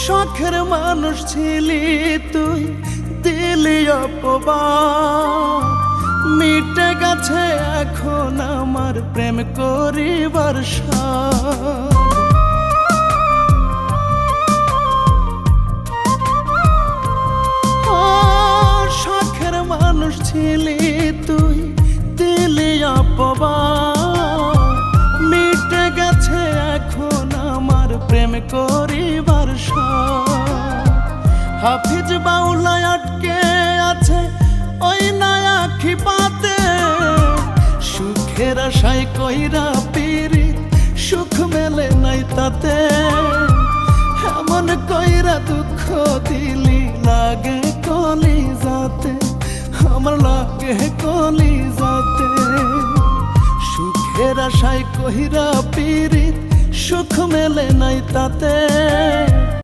শখের মানুষ ছিলি তুই, দিলি মিটে গেছে এখন আমার প্রেম করিবার শখের মানুষ ছিলি তুই প্রেম করিবার। হাফিজ বাউলায় আটকে আছে ওই নায়া খিপাতে সুখের আশায় কইরা পিরি সুখ মেলে নাই তাতে। এমন কইরা দুঃখ দিলি লাগে কলি যাতে আমার লাগে কলি যাতে সুখের আশায় কহিরা পিরিত সুখ মেলে নাই তাতে।